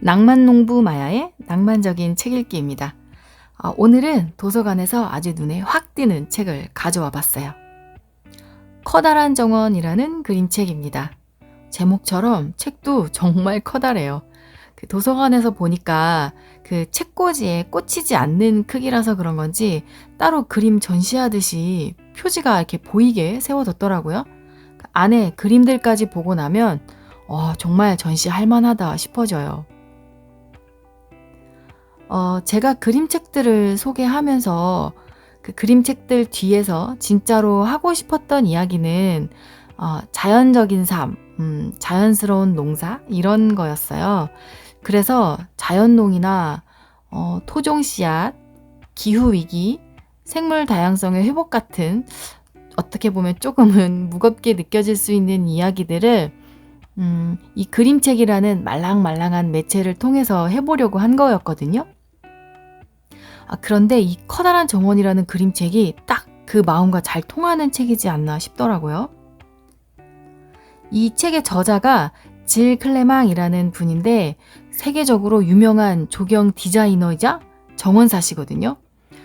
낭만농부 마야의 낭만적인 책 읽기입니다. 아, 오늘은 도서관에서 아주 눈에 확 띄는 책을 가져와 봤어요. 커다란 정원이라는 그림책입니다. 제목처럼 책도 정말 커다래요. 그 도서관에서 보니까 그 책꽂이에 꽂히지 않는 크기라서 그런 건지 따로 그림 전시하듯이 표지가 이렇게 보이게 세워뒀더라고요. 그 안에 그림들까지 보고 나면 어, 정말 전시할 만하다 싶어져요. 어, 제가 그림책들을 소개하면서 그 그림책들 뒤에서 진짜로 하고 싶었던 이야기는 어, 자연적인 삶, 음, 자연스러운 농사 이런 거였어요. 그래서 자연농이나 어, 토종 씨앗, 기후 위기, 생물 다양성의 회복 같은 어떻게 보면 조금은 무겁게 느껴질 수 있는 이야기들을 음, 이 그림책이라는 말랑말랑한 매체를 통해서 해보려고 한 거였거든요. 아, 그런데 이 커다란 정원이라는 그림책이 딱 그 마음과 잘 통하는 책이지 않나 싶더라고요. 이 책의 저자가 질 클레망이라는 분인데 세계적으로 유명한 조경 디자이너이자 정원사시거든요.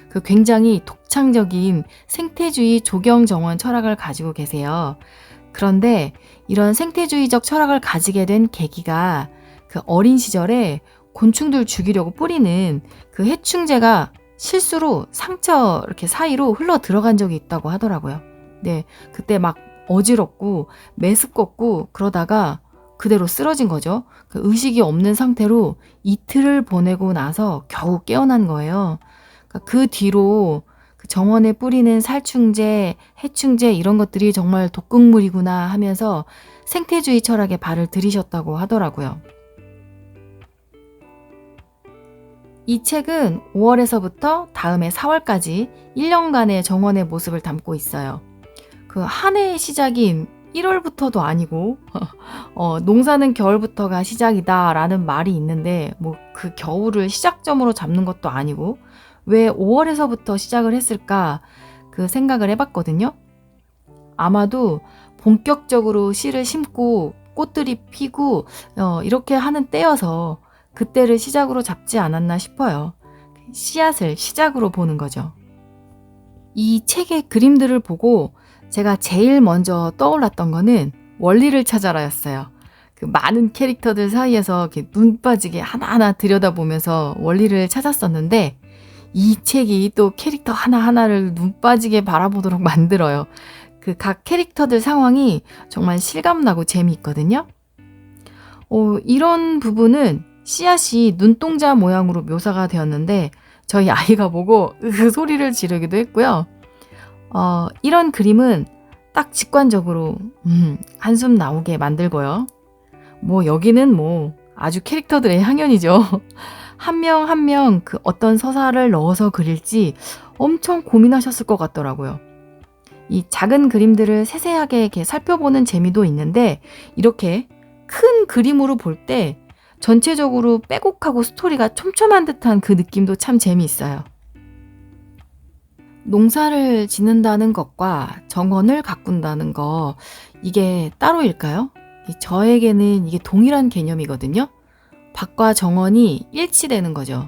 그 굉장히 독창적인 생태주의 조경 정원 철학을 가지고 계세요. 그런데 이런 생태주의적 철학을 가지게 된 계기가 그 어린 시절에 곤충들 죽이려고 뿌리는 그 해충제가 실수로 상처 이렇게 사이로 흘러 들어간 적이 있다고 하더라고요. 네, 그때 막 어지럽고 메스껍고 그러다가 그대로 쓰러진 거죠. 그 의식이 없는 상태로 이틀을 보내고 나서 겨우 깨어난 거예요. 그러니까 그 뒤로 그 정원에 뿌리는 살충제, 해충제 이런 것들이 정말 독극물이구나 하면서 생태주의 철학에 발을 들이셨다고 하더라고요. 이 책은 5월에서부터 다음해 4월까지 1년간의 정원의 모습을 담고 있어요. 그 한 해의 시작인 1월부터도 아니고, 어, 농사는 겨울부터가 시작이다 라는 말이 있는데, 뭐 그 겨울을 시작점으로 잡는 것도 아니고, 왜 5월에서부터 시작을 했을까 그 생각을 해봤거든요. 아마도 본격적으로 씨를 심고 꽃들이 피고, 어, 이렇게 하는 때여서 그때를 시작으로 잡지 않았나 싶어요. 씨앗을 시작으로 보는 거죠. 이 책의 그림들을 보고 제가 제일 먼저 떠올랐던 거는 원리를 찾아라였어요. 그 많은 캐릭터들 사이에서 눈 빠지게 하나하나 들여다보면서 원리를 찾았었는데 이 책이 또 캐릭터 하나하나를 눈 빠지게 바라보도록 만들어요. 그 각 캐릭터들 상황이 정말 실감나고 재미있거든요. 어, 이런 부분은 씨앗이 눈동자 모양으로 묘사가 되었는데 저희 아이가 보고 그 소리를 지르기도 했고요. 어, 이런 그림은 딱 직관적으로 음, 한숨 나오게 만들고요. 뭐 여기는 뭐 아주 캐릭터들의 향연이죠. 한 명 한 명 그 어떤 서사를 넣어서 그릴지 엄청 고민하셨을 것 같더라고요. 이 작은 그림들을 세세하게 이렇게 살펴보는 재미도 있는데 이렇게 큰 그림으로 볼 때 전체적으로 빼곡하고 스토리가 촘촘한 듯한 그 느낌도 참 재미있어요. 농사를 짓는다는 것과 정원을 가꾼다는 거, 이게 따로일까요? 저에게는 이게 동일한 개념이거든요. 밭과 정원이 일치되는 거죠.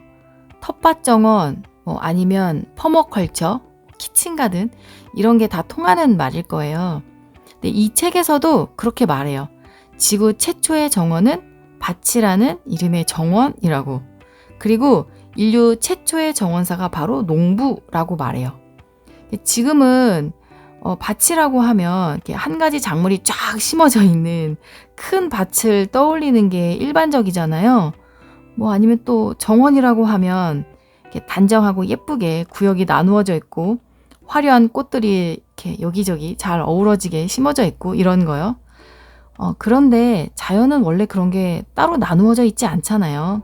텃밭 정원, 뭐 아니면 퍼머컬처, 키친가든, 이런 게 다 통하는 말일 거예요. 근데 이 책에서도 그렇게 말해요. 지구 최초의 정원은 밭이라는 이름의 정원이라고. 그리고 인류 최초의 정원사가 바로 농부라고 말해요. 지금은 어, 밭이라고 하면 한 가지 작물이 쫙 심어져 있는 큰 밭을 떠올리는 게 일반적이잖아요. 뭐 아니면 또 정원이라고 하면 단정하고 예쁘게 구역이 나누어져 있고 화려한 꽃들이 이렇게 여기저기 잘 어우러지게 심어져 있고 이런 거요. 어, 그런데 자연은 원래 그런 게 따로 나누어져 있지 않잖아요.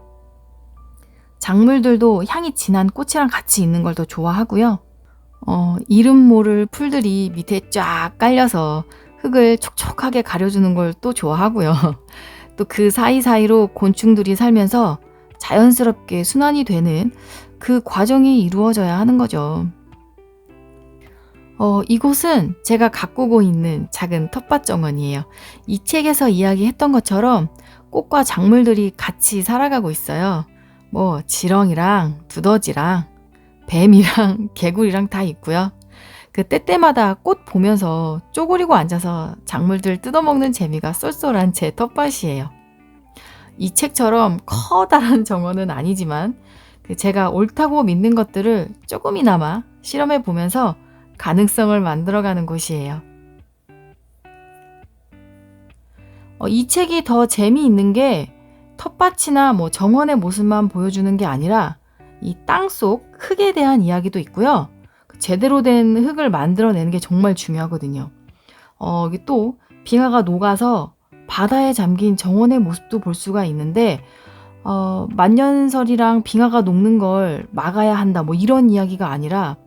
작물들도 향이 진한 꽃이랑 같이 있는 걸 더 좋아하고요. 어, 이름 모를 풀들이 밑에 쫙 깔려서 흙을 촉촉하게 가려주는 걸 또 좋아하고요. 또 그 사이사이로 곤충들이 살면서 자연스럽게 순환이 되는 그 과정이 이루어져야 하는 거죠. 어, 이곳은 제가 가꾸고 있는 작은 텃밭 정원이에요. 이 책에서 이야기했던 것처럼 꽃과 작물들이 같이 살아가고 있어요. 뭐 지렁이랑 두더지랑 뱀이랑 개구리랑 다 있고요. 그 때때마다 꽃 보면서 쪼그리고 앉아서 작물들 뜯어먹는 재미가 쏠쏠한 제 텃밭이에요. 이 책처럼 커다란 정원은 아니지만 그 제가 옳다고 믿는 것들을 조금이나마 실험해 보면서 가능성을 만들어가는 곳이에요. 어, 이 책이 더 재미있는 게 텃밭이나 뭐 정원의 모습만 보여주는 게 아니라 이 땅속 흙에 대한 이야기도 있고요. 제대로 된 흙을 만들어내는 게 정말 중요하거든요. 어, 또 빙하가 녹아서 바다에 잠긴 정원의 모습도 볼 수가 있는데 어, 만년설이랑 빙하가 녹는 걸 막아야 한다 뭐 이런 이야기가 아니라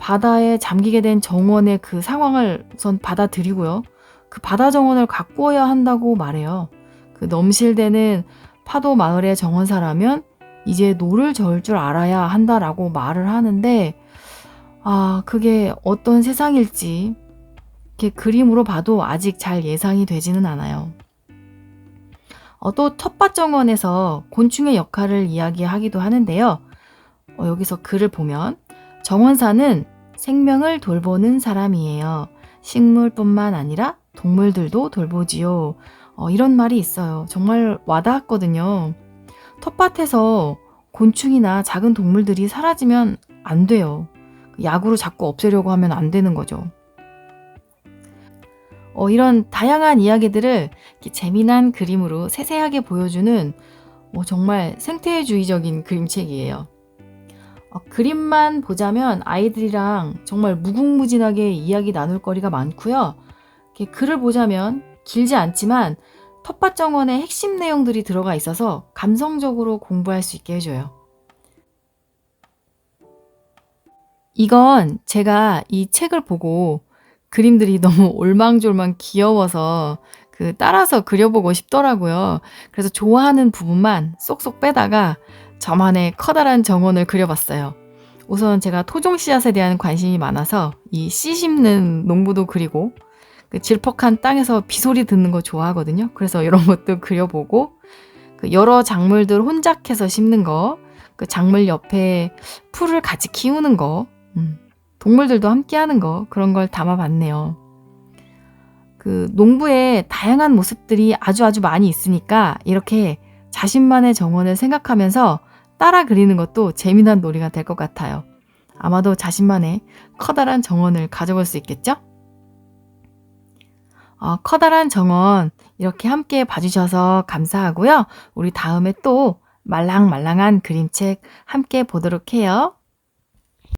바다에 잠기게 된 정원의 그 상황을 우선 받아들이고요. 그 바다 정원을 가꾸어야 한다고 말해요. 그 넘실대는 파도 마을의 정원사라면 이제 노를 저을 줄 알아야 한다라고 말을 하는데 아, 그게 어떤 세상일지 이렇게 그림으로 봐도 아직 잘 예상이 되지는 않아요. 어, 또 텃밭 정원에서 곤충의 역할을 이야기하기도 하는데요. 어, 여기서 글을 보면 정원사는 생명을 돌보는 사람이에요. 식물뿐만 아니라 동물들도 돌보지요. 어, 이런 말이 있어요. 정말 와닿았거든요. 텃밭에서 곤충이나 작은 동물들이 사라지면 안 돼요. 야구로 자꾸 없애려고 하면 안 되는 거죠. 어, 이런 다양한 이야기들을 재미난 그림으로 세세하게 보여주는 뭐 정말 생태주의적인 그림책이에요. 어, 그림만 보자면 아이들이랑 정말 무궁무진하게 이야기 나눌 거리가 많고요. 글을 보자면 길지 않지만 텃밭 정원의 핵심 내용들이 들어가 있어서 감성적으로 공부할 수 있게 해줘요. 이건 제가 이 책을 보고 그림들이 너무 올망졸망 귀여워서 그 따라서 그려보고 싶더라고요. 그래서 좋아하는 부분만 쏙쏙 빼다가 저만의 커다란 정원을 그려봤어요. 우선 제가 토종 씨앗에 대한 관심이 많아서 이 씨 심는 농부도 그리고 그 질퍽한 땅에서 비소리 듣는 거 좋아하거든요. 그래서 이런 것도 그려보고 그 여러 작물들 혼작해서 심는 거, 그 작물 옆에 풀을 같이 키우는 거, 음, 동물들도 함께 하는 거, 그런 걸 담아봤네요. 그 농부의 다양한 모습들이 아주 아주 많이 있으니까 이렇게 자신만의 정원을 생각하면서 따라 그리는 것도 재미난 놀이가 될 것 같아요. 아마도 자신만의 커다란 정원을 가져볼 수 있겠죠? 어, 커다란 정원 이렇게 함께 봐주셔서 감사하고요. 우리 다음에 또 말랑말랑한 그림책 함께 보도록 해요.